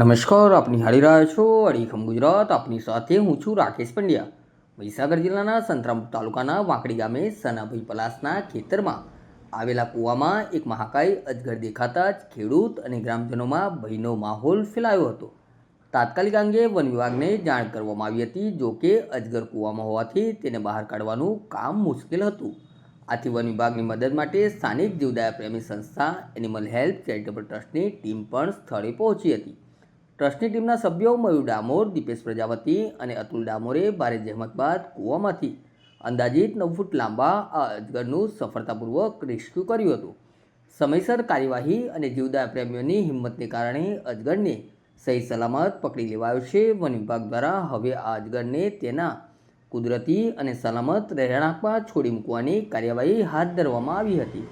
નમસ્કાર, આપની નિહાળી રહ્યા છો અડીખમ ગુજરાત, આપની સાથે હું છું રાકેશ પંડ્યા. મહીસાગર જિલ્લાના સંતરામ તાલુકાના વાંકડી ગામે સનાભાઈ પલાસના ખેતરમાં આવેલા કૂવામાં એક મહાકાય અજગર દેખાતા જ ખેડૂત અને ગ્રામજનોમાં ભયનો માહોલ ફેલાયો હતો. તાત્કાલિક અંગે વન વિભાગને જાણ કરવામાં આવી હતી, જો કે અજગર કૂવામાં હોવાથી તેને બહાર કાઢવાનું કામ મુશ્કેલ હતું. આથી વન વિભાગની મદદ માટે સ્થાનિક જીવદયા પ્રેમી સંસ્થા, એનિમલ હેલ્થ ચેરિટેબલ ટ્રસ્ટની ટીમ પણ સ્થળે પહોંચી હતી. ટ્રસ્ટની ટીમના સભ્યો મયુર ડામોર, દીપેશ પ્રજાપતિ અને અતુલ ડામોરે ભારે જહેમત બાદ કૂવામાંથી અંદાજિત નવ ફૂટ લાંબા આ અજગરનું સફળતાપૂર્વક રેસ્ક્યુ કર્યું હતું. સમયસર કાર્યવાહી અને જીવદાય પ્રેમીઓની હિંમતને કારણે અજગરને સહી સલામત પકડી લેવાયો છે. વન વિભાગ દ્વારા હવે આ અજગરને તેના કુદરતી અને સલામત રહેણાંકમાં છોડી મૂકવાની કાર્યવાહી હાથ ધરવામાં આવી હતી.